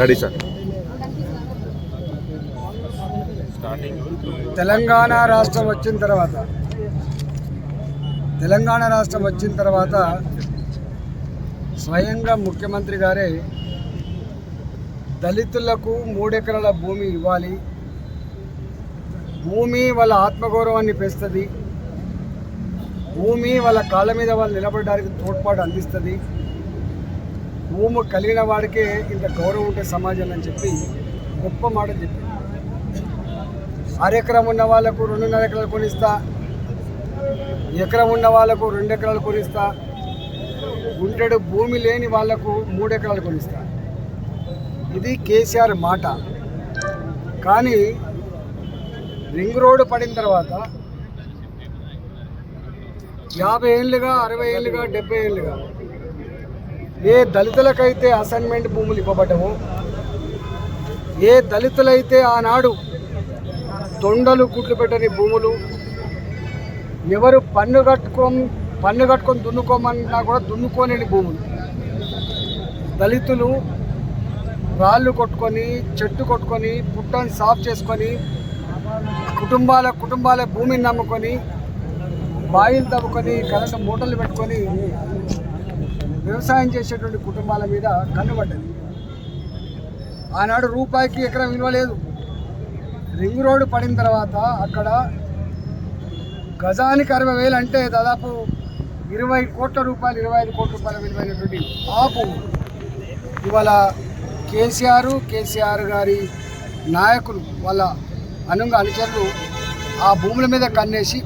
Ready sir. Telangana రాష్ట్రం వచ్చిన తర్వాత తెలంగాణ రాష్ట్రం వచ్చిన తర్వాత స్వయంగా ముఖ్యమంత్రి గారే దళితులకు మూడెకరాల భూమి ఇవ్వాలి. భూమి వాళ్ళ ఆత్మగౌరవాన్ని పెంచుతుంది. భూమి వాళ్ళ కాళ్ళ మీద వాళ్ళు నిలబడడానికి తోడ్పాటు అందిస్తుంది. భూమి కలిగిన వాడికే ఇంత గౌరవం ఉంటే సమాజం అని చెప్పి గొప్ప మాట చెప్పి. అరెకరం ఉన్న వాళ్ళకు రెండున్నర ఎకరాలు కొనిస్తా. ఎకరం ఉన్న వాళ్ళకు రెండు ఎకరాలు కొనిస్తా. గుంటెడు భూమి లేని వాళ్ళకు మూడు ఎకరాలు కొనిస్తా. ఇది కేసీఆర్ మాట. కానీ రింగ్ రోడ్డు పడిన తర్వాత యాభై ఏళ్ళుగా అరవై ఏళ్ళుగా డెబ్బై ఏళ్ళుగా ఏ దళితులకైతే అసైన్మెంట్ భూములు ఇవ్వబడము ఏ దళితులైతే ఆనాడు తొండలు గుడ్లు పెట్టని భూములు ఎవరు పన్ను కట్టుకోం పన్ను కట్టుకొని దున్నుకోమన్నా కూడా దున్నుకోలేని భూములు. దళితులు రాళ్ళు కొట్టుకొని చెట్టు కొట్టుకొని పుట్టని సాఫ్ చేసుకొని కుటుంబాల కుటుంబాల భూమిని నమ్ముకొని బాయిలు తవ్వుకొని కరెంటు మూటలు పెట్టుకొని వ్యవసాయం చేసేటువంటి కుటుంబాల మీద కన్నుబడ్డది ఆనాడు రూపాయికి ఎకరం విలువ లేదు. రింగ్ రోడ్డు పడిన తర్వాత అక్కడ గజానికి అరవై వేలు అంటే దాదాపు ఇరవై కోట్ల రూపాయలు ఇరవై ఐదు కోట్ల రూపాయల విలువైనటువంటి ఆపు ఇవాళ కేసీఆర్ కేసీఆర్ గారి నాయకులు వాళ్ళ అనుంగ అనుచరులు ఆ భూముల మీద కన్నేసి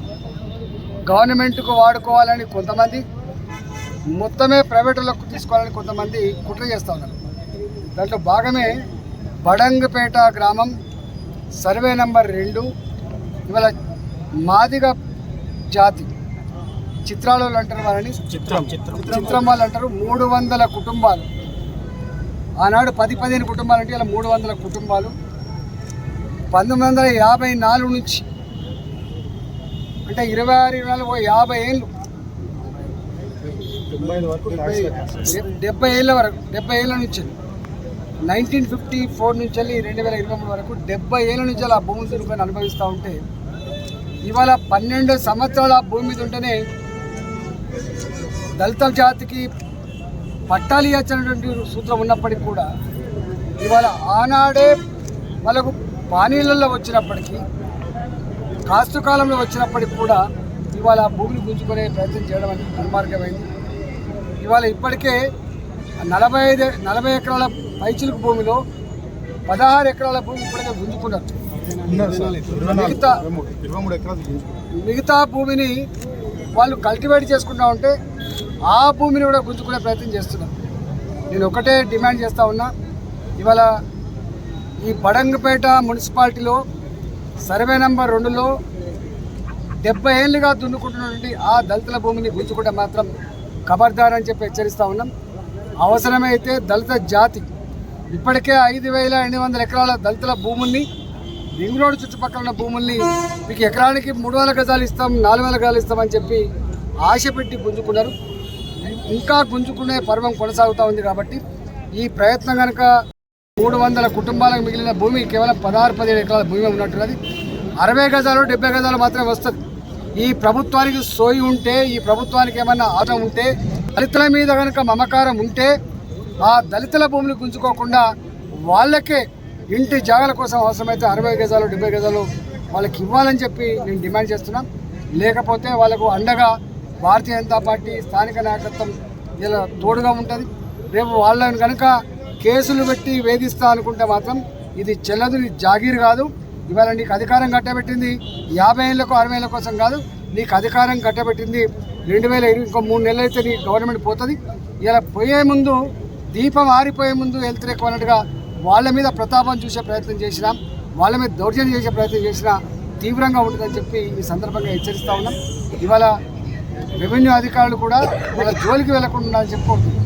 గవర్నమెంట్కు వాడుకోవాలని కొంతమంది మొత్తమే ప్రైవేటులకు తీసుకోవాలని కొంతమంది కుట్ర చేస్తూ ఉన్నారు. దాంట్లో భాగమే బడంగపేట గ్రామం సర్వే నంబర్ రెండు. ఇవాళ మాదిగ జాతి. చిత్రాలు అంటారు వాళ్ళని చిత్రం చిత్రం. చిత్రం వాళ్ళు అంటారు మూడు వందల కుటుంబాలు. ఆనాడు పది పదిహేను కుటుంబాలు అంటే ఇలా మూడు వందల కుటుంబాలు. పంతొమ్మిది వందల యాభై నాలుగు నుంచి అంటే ఇరవై ఆరు ఇరవై నాలుగు యాభై ఏళ్ళు డెబ్బై ఏళ్ళ వరకు డెబ్బై ఏళ్ళ నుంచి నైన్టీన్ ఫిఫ్టీ ఫోర్ నుంచి వెళ్ళి రెండు వేల ఇరవై మూడు వరకు డెబ్బై ఏళ్ళ నుంచి అలా భూమి దుర్గని అనుభవిస్తూ ఉంటే ఇవాళ పన్నెండు సంవత్సరాల ఆ భూమి మీద ఉంటేనే దళిత జాతికి పట్టాలు ఇవ్వచ్చినటువంటి సూత్రం ఉన్నప్పటికీ కూడా ఇవాళ ఆనాడే వాళ్ళకు పానీళ్ళల్లో వచ్చినప్పటికీ కాస్తు కాలంలో వచ్చినప్పటికి కూడా ఇవాళ ఆ భూమిని గుంజుకునే ప్రయత్నం చేయడం అనేది దుర్మార్గమైంది. ఇవాళ ఇప్పటికే నలభై ఐదు నలభై ఎకరాల పైచిలుకు భూమిలో పదహారు ఎకరాల భూమి ఇప్పటికే గుంజుకున్నారు. మిగతా మిగతా భూమిని వాళ్ళు కల్టివేట్ చేసుకుంటా ఉంటే ఆ భూమిని కూడా గుంజుకునే ప్రయత్నం చేస్తున్నారు. నేను ఒకటే డిమాండ్ చేస్తా ఉన్నా. ఇవాళ ఈ బడంగపేట మున్సిపాలిటీలో సర్వే నంబర్ రెండులో డెబ్బై ఏళ్ళుగా దున్నుకుంటున్నటువంటి ఆ దళితుల భూమిని గుంజుకుంటే మాత్రం ఖబర్దార్ అని చెప్పి హెచ్చరిస్తూ ఉన్నాం. అవసరమైతే దళిత జాతి ఇప్పటికే ఐదు వేల ఎనిమిది వందల ఎకరాల దళితుల భూముల్ని రింగ్ రోడ్ చుట్టుపక్కల ఉన్న భూముల్ని మీకు ఎకరానికి మూడు వందల గజాలు ఇస్తాం నాలుగు వందల గజాలు ఇస్తామని చెప్పి ఆశ పెట్టి గుంజుకున్నారు. ఇంకా గుంజుకునే పర్వం కొనసాగుతూ ఉంది కాబట్టి ఈ ప్రయత్నం కనుక మూడు వందల కుటుంబాలకు మిగిలిన భూమి కేవలం పదహారు పదిహేడు ఎకరాల భూమి ఉన్నట్టున్నది. అరవై గజాలు డెబ్బై గజాలు మాత్రమే వస్తుంది. ఈ ప్రభుత్వానికి సోయి ఉంటే ఈ ప్రభుత్వానికి ఏమైనా ఆట ఉంటే దళితుల మీద కనుక మమకారం ఉంటే ఆ దళితుల భూమిని గుంజుకోకుండా వాళ్ళకే ఇంటి జాగాల కోసం అవసరమైతే అరవై గజాలు డెబ్బై గజాలు వాళ్ళకి ఇవ్వాలని చెప్పి నేను డిమాండ్ చేస్తున్నాం. లేకపోతే వాళ్ళకు అండగా భారతీయ జనతా పార్టీ స్థానిక నాయకత్వం ఇలా తోడుగా ఉంటుంది. రేపు వాళ్ళని కనుక కేసులు పెట్టి వేధిస్తా అనుకుంటే మాత్రం ఇది చెల్లదు ఇది జాగీర్ కాదు. ఇవాళ నీకు అధికారం కట్టబెట్టింది యాభై ఏళ్ళకు అరవై ఏళ్ళ కోసం కాదు. నీకు అధికారం కట్టబెట్టింది. రెండు వేల ఇరవై ఇంకో మూడు నెలలు అయితే నీ గవర్నమెంట్ పోతుంది. ఇలా పోయే ముందు దీపం ఆరిపోయే ముందు వెళ్తే ఎక్కువ అన్నట్టుగా వాళ్ళ మీద ప్రతాపం చూసే ప్రయత్నం చేసినాం. వాళ్ళ మీద దౌర్జన్యం చేసే ప్రయత్నం చేసినా తీవ్రంగా ఉంటుందని చెప్పి ఈ సందర్భంగా హెచ్చరిస్తా ఉన్నాం. ఇవాళ రెవెన్యూ అధికారులు కూడా వాళ్ళ జోలికి వెళ్ళకుండా ఉండాలని చెప్పి కోరుతున్నాం.